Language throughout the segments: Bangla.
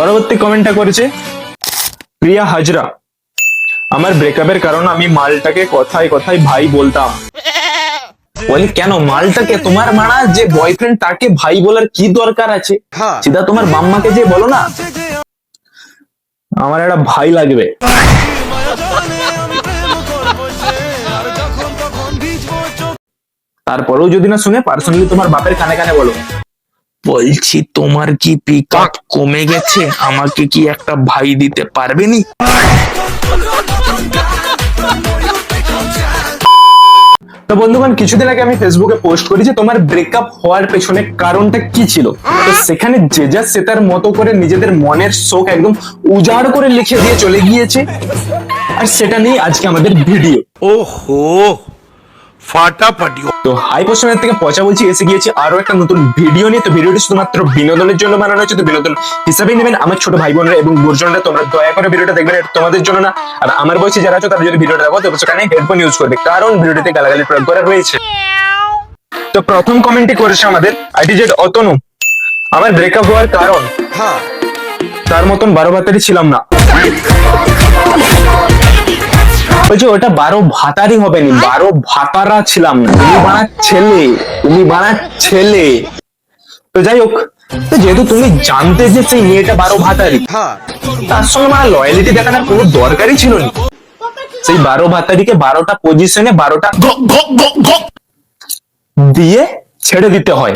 পরবর্তী কমেন্টটা করেছে প্রিয়া হাজরা আমার ব্রেকআপের কারণ আমি মালটাকে কথায় কথায় ভাই বলতাম। বলি কেন? মালটাকে তোমার মানা যে বয়ফ্রেন্ড তাকে ভাই বলার কি দরকার আছে? হ্যাঁ। সিধা তোমার বাম্মাকে যে বলো না আমার একটা ভাই লাগবে। তারপরেও যদি না শুনে পার্সোনালি তোমার বাপের কানে কানে বলো। বলছি তোমার কি পিক আপ কমে গেছে? আমাকে কি একটা ভাই দিতে পারবে নি? তো বন্ধুগণ কিছুদিন আগে আমি ফেসবুকে পোস্ট করি যে তোমার ব্রেকআপ হওয়ার পেছনে কারণটা কি ছিল? তো সেখানে যে যা সে তার মতো করে নিজেদের মনের শোক একদম উজাড় করে লিখে দিয়ে চলে গিয়েছে। আর সেটা নিয়ে আজকে আমাদের ভিডিও ওহো! ফাটাফাটি। তো হাই পোস্টনের থেকে পচা বলছি এসে গিয়েছি আরও একটা নতুন ভিডিও নিয়ে। তো ভিডিওটি শুধুমাত্র বিনোদনের জন্য বানানো হয়েছে। তো বিনোদন হিসাবেই নেবেন আমার ছোট ভাই বোনরা এবং গুরুজনরা। তোমরা দয়া করে ভিডিওটা দেখবেন এটা তোমাদের জন্য না। আর আমার বয়সে যারা আছো তারা যদি ভিডিওটা দেখো তো সেখানে হেডফোন ইউজ করবে কারণ ভিডিওটিতে গালাগালি প্রয়োগ করা রয়েছে। তো প্রথম কমেন্টটি করেছে আমাদের আইটিজেড অতনু। আমার ব্রেকআপ হওয়ার কারণ। হ্যাঁ। তার মতন বারো ভাতারি ছিলাম না। বলছি ওটা বারো ভাতারই হবে নি বারো ভাতারা ছিলাম না। তুমি বানা ছেলে তুমি বানা ছেলে। তো যাই হোক তো যেহেতু তুমি জানতে যে সেই মেয়েটা বারো ভাতারি হ্যাঁ। তার সঙ্গে মানে লয়ালিটি দেখানোর কোনো দরকারই ছিল না। সেই বারো ভাতারিকে বারোটা পজিশনে বারোটা দিয়ে ছেড়ে দিতে হয়।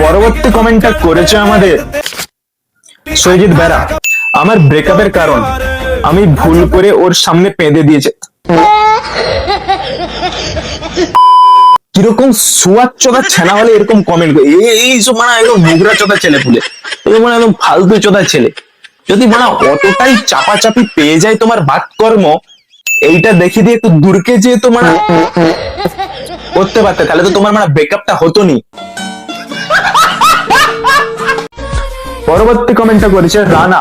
পরবর্তী কমেন্টটা করেছে আমাদের সৈজিৎ বেরা, আমার ব্রেকআপের কারণ। আমি ভুল করে ওর সামনে পেঁদে দিয়েছে। কীরকম সুয়ার চোদা ছেনা হলে এরকম কমেন্ট করে। এই- সব মানে একদম নোংরা চোদা ছেলে পুলে। মানে একদম ফালতু চোদা ছেলে। যদি মানে অতটাই চাপাচাপি পেয়ে যায় তোমার বাদ কর্ম এইটা দেখে দিয়ে একটু দূরকে যেয়ে তো মানে করতে পারতে, তাহলে তো তোমার মানে ব্রেকআপটা হতো নি পরবর্তী কমেন্টটা করেছে রানা।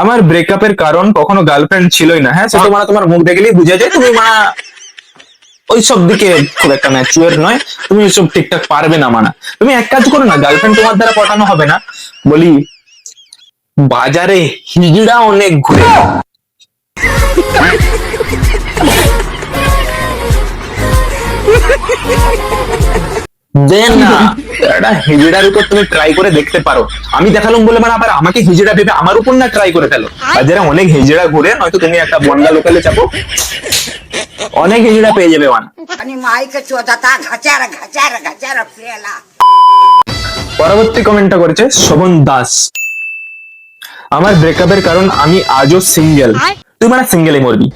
আমার ব্রেকআপের কারণ কখনো গার্লফ্রেন্ড ছিলই না। হ্যাঁ সে তো মানে তোমার মুখ দেখলেই বুঝা যায়, তুমি মা ওই সব দিকে খুব একটা ম্যাচুয়ার নয়, তুমি ওইসব ঠিকঠাক পারবে না মানা। তুমি এক কাজ করো না গার্লফ্রেন্ড তোমার দ্বারা পটানো হবে না। বলি, বাজারে হিজড়া অনেক ঘুরে। দেন না। এটা হিজড়ার উপর তুমি ট্রাই করে দেখতে পারো। আমি দেখালাম বলে মানে আবার আমাকে হিজড়া ভেবে আমার উপর না ট্রাই করে ফেলো। আর যারা অনেক হিজড়া ঘুরে নয়তো তুমি একটা বন্ধা লোকালে চাপো অনেক হিজড়া পেয়ে যাবে ওয়ান। আমি মাইকে চোদাতা পরবর্তী কমেন্টটা করেছে শোভন দাস। আমার ব্রেকআপের কারণ আমি আজও সিঙ্গেল তুই মানে সিঙ্গেলই মরবি।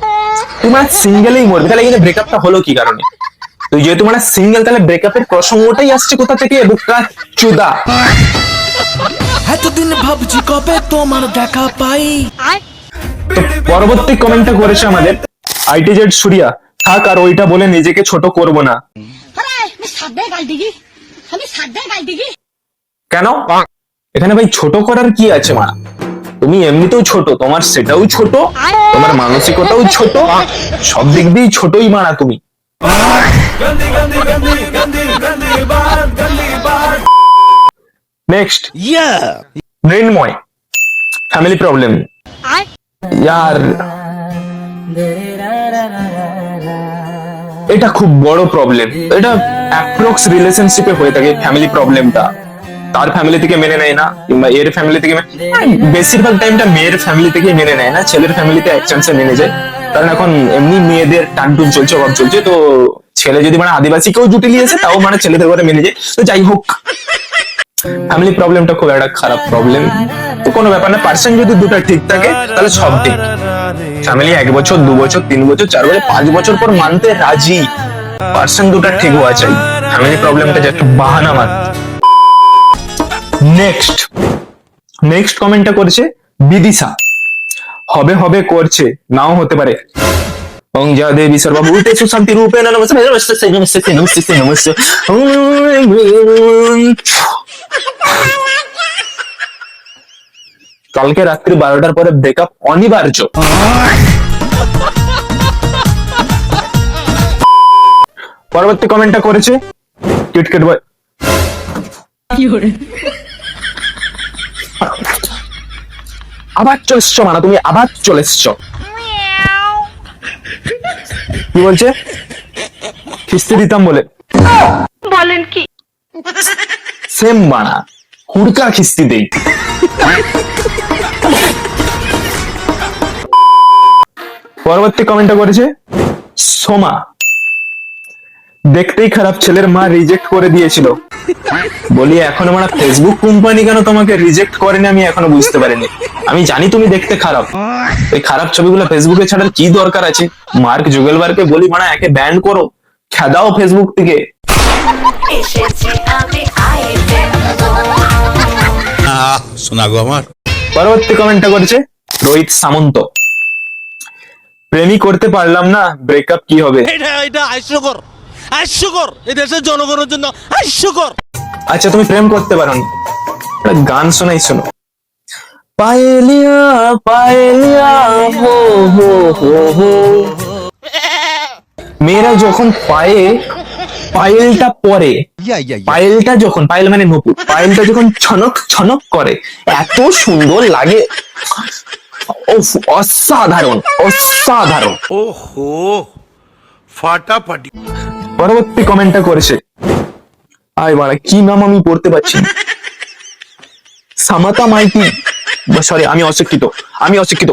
তুই মানে সিঙ্গেলই মরবি। তাহলে কিন্তু ব্রেকআপটা হলো কি কারণে? তুই যেহেতু মানে সিঙ্গেল তাহলে ব্রেকআপের প্রসঙ্গটাই আসছে কোথা থেকে? বুকা চুদা। এতদিন ভাবছি কবে তোমার দেখা পাই। পরবর্তী কমেন্টটা করেছে আমাদের আইটি জেড সুরিয়া। থাক আর ওইটা বলে নিজেকে ছোট করব না। আরে আমি সাদ্দে গাল দিগি আমি সাদ্দে গাল দিগি কেন? এখানে ভাই ছোট করার কি আছে মা? তুমি এমনিতেও ছোট তোমার সেটাও ছোট তোমার মানসিকতাও ছোট সব দিক দিয়েই ছোটই মারা তুমি। নেক্সট ইয়া মৃন্ময় ফ্যামিলি প্রবলেম ইয়ার এটা খুব বড় প্রবলেম এটা অ্যাপ্রক্স রিলেশনশিপে হয়ে থাকে ফ্যামিলি প্রবলেমটা তার ফ্যামিলি থেকে মেনে নেয় না কিংবা এর ফ্যামিলি থেকে বেশিরভাগ টাইমটা মেয়ের ফ্যামিলি থেকে মেনে নেয় না ছেলের ফ্যামিলিতে এক চান্সে মেনে যায়। কারণ এখন এমনি মেয়েদের টানটুন চলছে অভাব চলছে তো ছেলে যদি মানে আদিবাসী কেউ জুটি নিয়েছে, তাও মানে ছেলেদের ঘরে মেনে যায়। তো যাই হোক ফ্যামিলি প্রবলেমটা খুব একটা খারাপ প্রবলেম তো কোনো ব্যাপার না পার্সন যদি দুটো ঠিক থাকে, তাহলে সব ঠিক। ফ্যামিলি এক বছর, দু বছর, তিন বছর, চার বছর, পাঁচ বছর পর মানতে রাজি। পার্সন দুটো ঠিক হওয়া চাই। ফ্যামিলি প্রবলেমটা যে একটা বাহানা মাত্র। নেক্সট নেক্সট কমেন্টটা করেছে, বিদিশা। হবে হবে, করছে, নাও হতে পারে। যা দেবী সর্বভূতে উঠে সুশান্তি রূপে নমস্তে নমস্তে নমস্তে নমস্তে নমস্তে কালকে রাত্রি বারোটার পরে ব্রেকআপ অনিবার্য। পরবর্তী কমেন্টটা করেছে? কিটকেট বয় আবার চলে এসছো মানা তুমি আবার চলে এসছো। কি বলছে? কিস্তি দিতাম বলে। বলেন কি? সেম বানা হুড়কা কিস্তি দেই। পরবর্তী কমেন্টটা করেছে সোমা। দেখতেই খারাপ ছেলের মা রিজেক্ট করে দিয়েছিল। বলি এখন মানে ফেসবুক কোম্পানি কেন তোমাকে রিজেক্ট করেনি আমি এখনও বুঝতে পারিনি। আমি জানি তুমি দেখতে খারাপ। এই খারাপ ছবিগুলো ফেসবুকে ছাড়ার কি দরকার আছে? মার্ক জুগেলবারকে বলি মানে একে ব্যান করো। খেদাও ফেসবুক থেকে। শোনা গো আমার। পরবর্তী কমেন্টটা করেছে রোহিত সামন্ত। প্রেমই করতে পারলাম না ব্রেকআপ কি হবে? এটা এটা হাস্যকর হাস্যকর এই দেশের জনগণের জন্য হাস্যকর আচ্ছা তুমি প্রেম করতে পারো না। গান শোনাই শোনো। পায়েলিয়া পায়েলিয়া হো হো হো হো। মেয়েরা যখন পায়ে পায়েলটা পরে পায়েলটা যখন পায়েল মানে নপুর পায়েলটা যখন ছনক ছনক করে এত সুন্দর লাগে। উফ, অসাধারণ অসাধারণ। ওহো ফাটাফাটি। পরবর্তী কমেন্টটা করেছে। আয় বাড়া, কি নাম আমি পড়তে পারছি। সামাতা মাইতি সরি আমি অশিক্ষিত আমি অশিক্ষিত।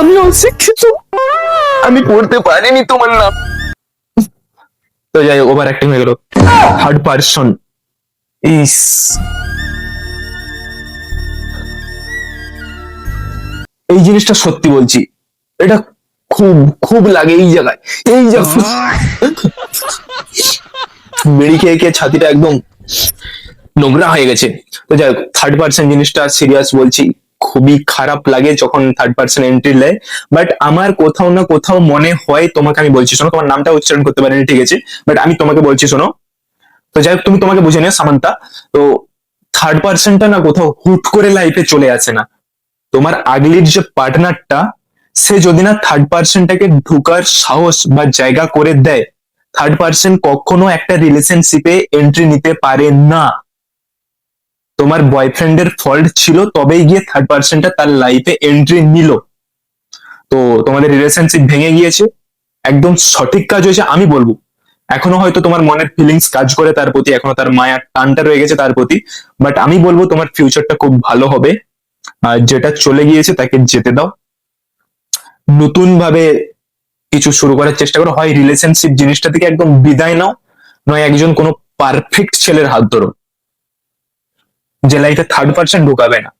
আমি অশিক্ষিত? আমি পড়তে পারিনি তোমার নাম। তো যাই ওভার অ্যাক্টিং হয়ে গেল। থার্ড পার্সন ইস এই জিনিসটা সত্যি বলছি। এটা খুব খুব লাগে এই জায়গায়। এই জায়গায় বেড়ি খেয়ে খেয়ে ছাতিটা একদম নোংরা হয়ে গেছে। তো যাই হোক থার্ড পার্সন জিনিসটা সিরিয়াস বলছি খুবই খারাপ লাগে যখন থার্ড পার্সন এন্ট্রি নেয় বাট আমার কোথাও না কোথাও মনে হয় তোমাকে আমি বলছি। শোনো তোমার নামটা উচ্চারণ করতে পারিনি ঠিক আছে? বাট আমি তোমাকে বলছি শোনো। তো যাই হোক তুমি তোমাকে বুঝে নিও সামান্তা। তো থার্ড পার্সনটা না কোথাও হুট করে লাইফে চলে আসে না। তোমার আগলির যে পার্টনারটা সে যদি না থার্ড পার্সনটাকে ঢুকার সাহস বা জায়গা করে দেয় থার্ড পার্সন কখনো একটা রিলেশনশিপে এন্ট্রি নিতে পারে না। তোমার বয়ফ্রেন্ডের ফল্ট ছিল, তবেই গিয়ে থার্ড পার্সনটা তার লাইফে এন্ট্রি নিল। তো তোমাদের রিলেশনশিপ ভেঙে গিয়েছে। একদম সঠিক কাজ হয়েছে, আমি বলব। এখনও হয়তো তোমার মনের ফিলিংস কাজ করে তার প্রতি, এখনও তার মায়ার টানটা রয়ে গেছে তার প্রতি। বাট আমি বলব তোমার ফিউচারটা খুব ভালো হবে। আর যেটা চলে গিয়েছে তাকে যেতে দাও। নতুন ভাবে কিছু শুরু করার চেষ্টা করো। হয় রিলেশনশিপ জিনিসটা থেকে একদম বিদায় নাও, নয় একজন কোনো পারফেক্ট ছেলের হাত ধরো, যে লাইফে থার্ড পার্সন ঢুকাবে না।